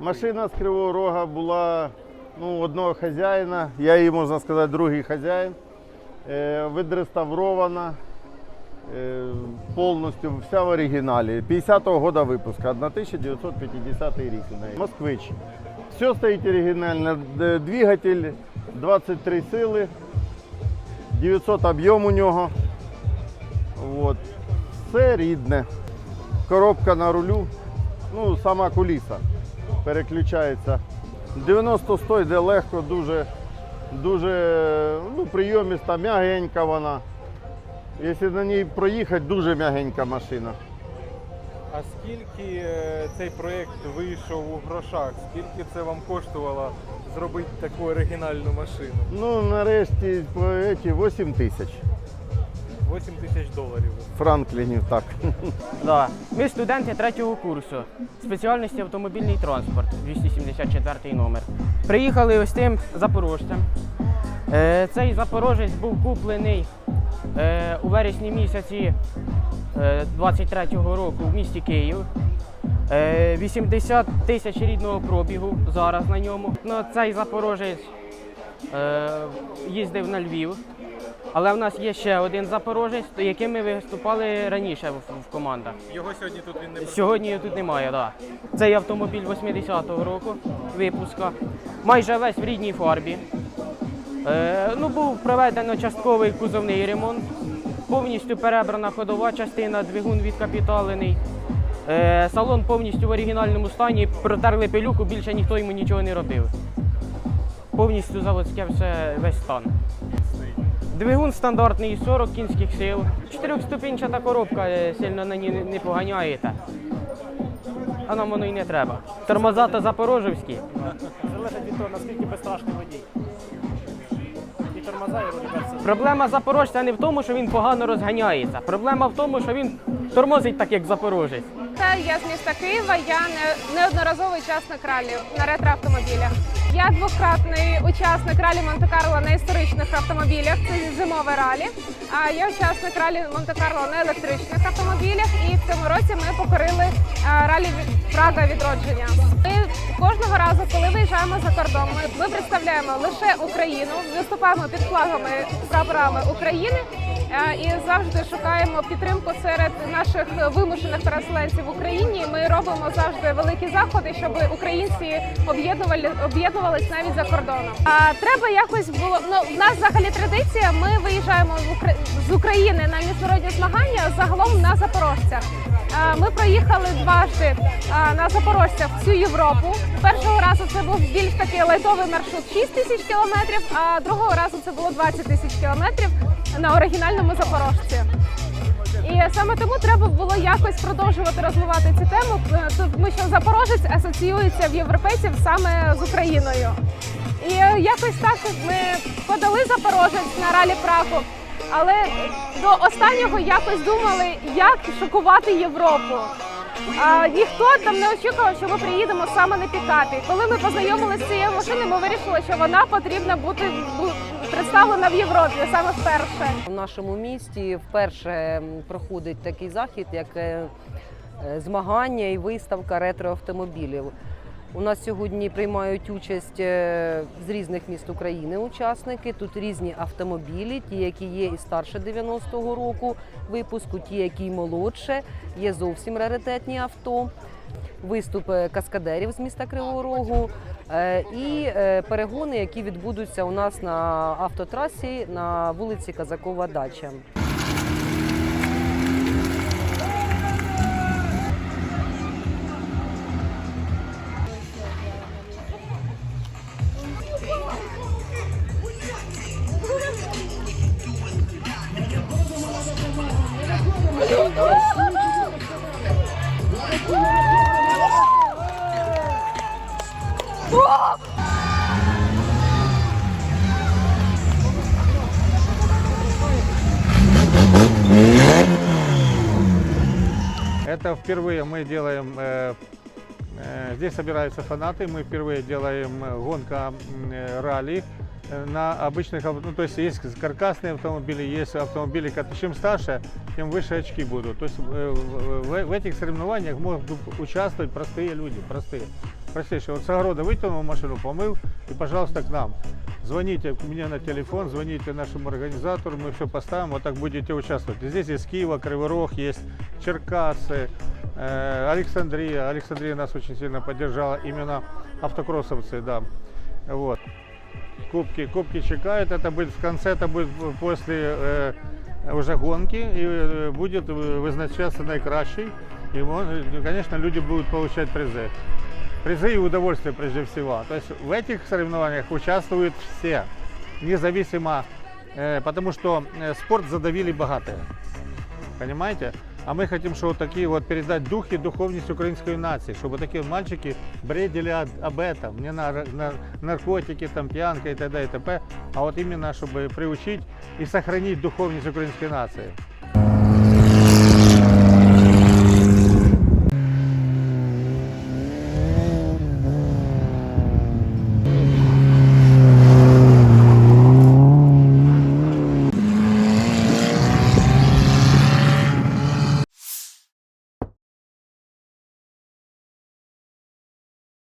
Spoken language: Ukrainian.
Машина з Кривого Рога була ну, одного хазяїна, я її, можна сказати, другий хазяїн. Е, відреставрована е, повністю, вся в оригіналі. 50-го года випуску, 1950 рік. Москвич. Все стоїть оригінально. Двигатель 23 сили, 900 об'єм у нього. От. Все рідне. Коробка на рулю, ну, сама куліса переключається. 90-100 йде легко, дуже, дуже ну, прийоміста, м'ягенька вона. Якщо на ній проїхати, дуже м'ягенька машина. А скільки е, цей проєкт вийшов у грошах? Скільки це вам коштувало зробити таку оригінальну машину? Ну, нарешті по еті 8 тисяч 8 тисяч доларів. франклінів, так. Да. Ми студенти третього курсу спеціальності автомобільний транспорт, 274 номер. Приїхали ось тим запорожцем. Е, цей запорожець був куплений е, у вересні місяці 23-го року в місті Київ. Е, 80 тисяч рідного пробігу зараз на ньому. Ну, цей запорожець е, їздив на Львів. Але в нас є ще один запорожець, яким ми виступали раніше в, в командах. Його сьогодні тут він не Сьогодні його тут немає, так. Да. Цей автомобіль 80-го року випуска. Майже весь в рідній фарбі. Е, ну, був проведено частковий кузовний ремонт, повністю перебрана ходова частина, двигун відкапіталений. Е, салон повністю в оригінальному стані, протерли пилюку, більше ніхто йому нічого не робив. Повністю заводське все весь стан. Двигун стандартний 40 кінських сил. Чотирьохступінчата коробка е, сильно на ній не- поганяєте. А нам воно і не треба. Тормоза та запорожівські. Залежить від того, наскільки безстрашний водій. Проблема запорожця не в тому, що він погано розганяється. Проблема в тому, що він тормозить так, як запорожець. Та я з міста Києва. Я не неодноразовий учасник ралі на ретроавтомобілях. Я двократний учасник ралі Монте-Карло на історичних автомобілях. Це зимове ралі. А я учасник ралі Монте-Карло на електричних автомобілях. І в цьому році ми покорили ралі від- Прага відродження. Ми кожного разу, коли виїжджаємо за кордон, ми представляємо лише Україну, виступаємо під флагами прапорами України. Е, І завжди шукаємо підтримку серед наших вимушених переселенців в Україні. Ми робимо завжди великі заходи, щоб українці об'єднували об'єднувались навіть за кордоном. А треба якось було ну в нас взагалі традиція. Ми виїжджаємо з України на міжнародні змагання загалом на запорожцях. Ми проїхали дважди на запорожцях всю Європу. Першого разу це був більш такий лайтовий маршрут 6 тисяч кілометрів, а другого разу це було 20 тисяч кілометрів на оригінальному запорожці. І саме тому треба було якось продовжувати розвивати цю тему, е, тому що запорожець асоціюється в європейців саме з Україною. І е, якось так ми подали запорожець на ралі Прагу, але до останнього якось думали, як шокувати Європу. А, ніхто там не очікував, що ми приїдемо саме на пікапі. Коли ми познайомилися з цією машиною, ми вирішили, що вона потрібна бути бу- представлена в Європі саме вперше. У нашому місті вперше проходить такий захід, як е, е, змагання і виставка ретроавтомобілів. У нас сьогодні приймають участь е, з різних міст України учасники. Тут різні автомобілі, ті, які є і старше 90-го року випуску, ті, які й молодше, є зовсім раритетні авто. Виступи каскадерів з міста Кривого Рогу і е, перегони, які відбудуться у нас на автотрасі на вулиці Казакова Дача. Это впервые мы делаем э, Э, Здесь собираются фанаты. Мы впервые делаем э, гонка м, э, ралли э, на обычных, ав- ну то есть есть каркасные автомобили, есть автомобили, которые чем старше, тем выше очки будут. То есть э, в, в- в этих соревнованиях могут участвовать простые люди, простые. Простейшие. Вот с огорода вытянул машину, помыл и, пожалуйста, к нам. Звоните мне на телефон, звоните нашему организатору, мы все поставим, вот так будете участвовать. И здесь есть Киева, Кривой Рог, есть Черкассы, э, Александрия. Александрия нас очень сильно поддержала, именно автокроссовцы, да. Вот. Кубки, кубки чекают, это будет в конце, это будет после э, уже гонки, и э, будет вызначаться наикращий. И, он, ну, конечно, люди будут получать призы. Призы и удовольствие прежде всего. То есть в этих соревнованиях участвуют все, независимо, э, потому что э, спорт задавили богатые. Понимаете? А мы хотим, чтобы вот такие вот передать дух и духовность украинской нации, чтобы такие мальчики бредили об, об этом, не на, р- на наркотики, там, пьянка и т.д. и т.п., а вот именно, чтобы приучить и сохранить духовность украинской нации.